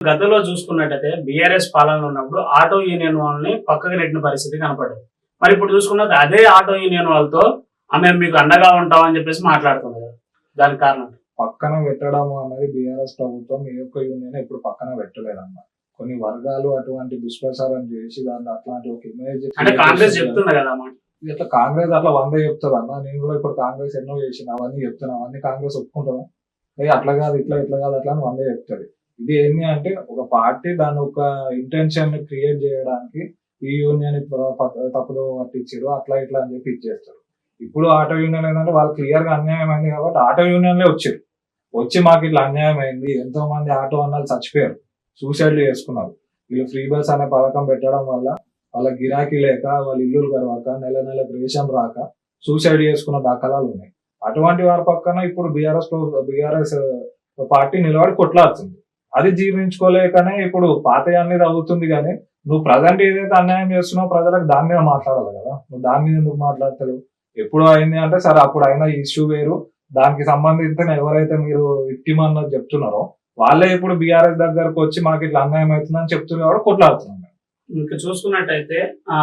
గతంలో చూసుకున్నట్టయితే బీఆర్ఎస్ పాలన ఉన్నప్పుడు ఆటో యూనియన్ వాళ్ళని పక్కకు నెట్టిన పరిస్థితి కనపడదు మరి ఇప్పుడు చూసుకున్నది అదే ఆటో యూనియన్ వాళ్ళతో ఆమె మీకు అండగా ఉంటాం అని చెప్పేసి మాట్లాడుతుంది కదా దానికి కారణం? పక్కన పెట్టడం అనేది బీఆర్ఎస్ ప్రభుత్వం ఏ ఒక్క యూనియన్ ఇప్పుడు పక్కన పెట్టలేదన్నమాట కొన్ని వర్గాలు అటువంటి దుష్ప్రచారం చేసి దాన్ని అట్లాంటి ఒక ఇమేజ్ అంటే కాంగ్రెస్ చెప్తుంది కదా ఇట్లా కాంగ్రెస్ అట్లా వంద చెప్తుంది అన్న నేను కూడా ఇప్పుడు కాంగ్రెస్ ఎన్నో చేసిన అవన్నీ చెప్తున్నా అవన్నీ కాంగ్రెస్ ఒప్పుకుంటాను అట్లా కాదు ఇట్లా ఇట్లా కాదు అట్లా అని వంద చెప్తుంది. ఇది ఏంటి అంటే ఒక పార్టీ దాని ఒక ఇంటెన్షన్ క్రియేట్ చేయడానికి ఈ యూనియన్ తప్పుదో పట్టించారు అట్లా ఇట్లా అని చెప్పి ఇచ్చేస్తారు. ఇప్పుడు ఆటో యూనియన్ ఏంటంటే వాళ్ళు క్లియర్గా అన్యాయం అయింది కాబట్టి ఆటో యూనియన్లే వచ్చారు వచ్చి మాకు ఇట్లా అన్యాయం అయింది ఎంతో మంది ఆటో అన్నాలు చచ్చిపోయారు సూసైడ్లు చేసుకున్నారు. వీళ్ళు ఫ్రీ బస్ అనే పథకం పెట్టడం వల్ల వాళ్ళ గిరాకీ లేక వాళ్ళ ఇల్లులు గడవక నెల నెల రేషన్ రాక సూసైడ్ చేసుకున్న దాఖలాలు ఉన్నాయి. అటువంటి వారి పక్కన ఇప్పుడు బీఆర్ఎస్ బీఆర్ఎస్ పార్టీ నిలబడి కొట్లాడుతుంది. అది జీర్ణించుకోలేకనే ఇప్పుడు పాతయాన్ని తగ్గుతుంది కానీ నువ్వు ప్రజెంట్ ఏదైతే అన్యాయం చేస్తున్నావు ప్రజలకు దాని మీద మాట్లాడాలి కదా. నువ్వు దాని మీద ఎందుకు మాట్లాడతావు ఎప్పుడు అయింది అంటే సరే అప్పుడు అయిన ఇష్యూ వేరు. దానికి సంబంధించిన ఎవరైతే మీరు విక్టిమ్ అన్నది చెప్తున్నారో వాళ్ళే ఇప్పుడు బీఆర్ఎస్ దగ్గరకు వచ్చి మాకు ఇట్లా అన్యాయం అవుతుందని చెప్తున్నారు కాబట్టి కొట్లాడుతున్నాం ఇంకా చూసుకున్నట్టయితే ఆ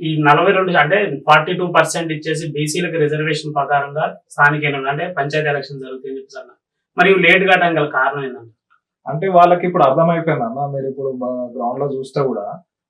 ఈ నలభై రెండు అంటే ఫార్టీ టూ పర్సెంట్ ఇచ్చేసి బీసీలకు రిజర్వేషన్ ప్రకారంగా స్థానిక ఎన్నికలు అంటే పంచాయతీ ఎలక్షన్ జరుగుతుంది చెప్పేసి మరి మరియు లేట్ కావడానికి గల కారణం ఏంటంటే అంటే వాళ్ళకి ఇప్పుడు అర్థమైపోయింది అన్న. మీరు ఇప్పుడు గ్రౌండ్లో చూస్తే కూడా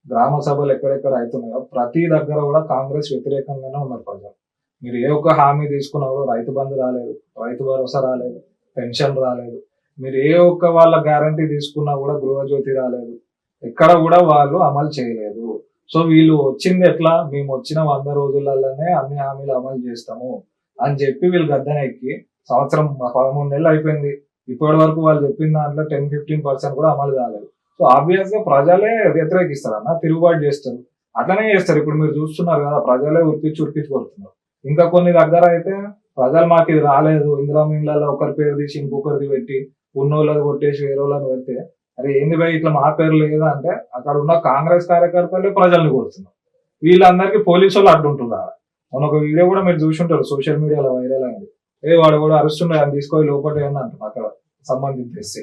గ్రామ సభలు ఎక్కడెక్కడ అవుతున్నాయో ప్రతి దగ్గర కూడా కాంగ్రెస్ వ్యతిరేకంగానే ఉన్నారు ప్రజలు. మీరు ఏ ఒక్క హామీ తీసుకున్నా కూడా రైతు బంధు రాలేదు రైతు భరోసా రాలేదు పెన్షన్ రాలేదు. మీరు ఏ ఒక్క వాళ్ళ గ్యారంటీ తీసుకున్నా కూడా గృహజ్యోతి రాలేదు. ఎక్కడ కూడా వాళ్ళు అమలు చేయలేదు. సో వీళ్ళు వచ్చింది ఎట్లా? మేము వచ్చిన వంద రోజులలోనే అన్ని హామీలు అమలు చేస్తాము అని చెప్పి వీళ్ళు గద్దెన ఎక్కి సంవత్సరం పదమూడు నెలలు అయిపోయింది. ఇప్పటి వరకు వాళ్ళు చెప్పిన దాంట్లో టెన్ ఫిఫ్టీన్ పర్సెంట్ కూడా అమలు కాలేదు. సో ఆబ్వియస్గా ప్రజలే వ్యతిరేకిస్తారు అన్న తిరుగుబాటు చేస్తారు. అట్లనే చేస్తారు. ఇప్పుడు మీరు చూస్తున్నారు కదా ప్రజలే ఉరిపించి ఉరిపించి కొడుతున్నారు. ఇంకా కొన్ని దగ్గర అయితే ప్రజలు మాకు ఇది రాలేదు. ఇందిరా ఒకరి పేరు తీసి ఇంకొకరిది పెట్టి ఉన్నోళ్ళది కొట్టేసి వేరే వాళ్ళని పెడితే అరే ఏంది భయ ఇట్లా మా పేరు లేదా అంటే అక్కడ ఉన్న కాంగ్రెస్ కార్యకర్తలే ప్రజల్ని కొడుతున్నారు. వీళ్ళందరికీ పోలీసు వాళ్ళు అడ్డుంటున్నారు. మొన్న ఒక వీడియో కూడా మీరు చూసి ఉంటారు సోషల్ మీడియాలో వైరల్ అయింది. ఏ వాడు కూడా అరెస్ట్ ఉన్నాయి అని తీసుకొని లోపల అని అంటున్నారు అక్కడ సంబంధించి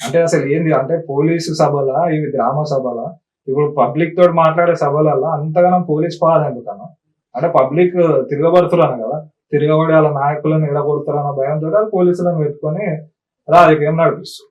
అంటే అసలు ఏంది? అంటే పోలీసు సభల? ఇవి గ్రామ సభల? ఇప్పుడు పబ్లిక్ తోటి మాట్లాడే సభలల్లో అంతగానం పోలీస్ పవర్ ఎందుకన్నా అంటే పబ్లిక్ తిరగబడుతున్నాను కదా. తిరగబడి వాళ్ళ నాయకులను ఎడగొడతారన్న భయంతో వాళ్ళు పోలీసులను పెట్టుకొని రాజకీయం నడిపిస్తారు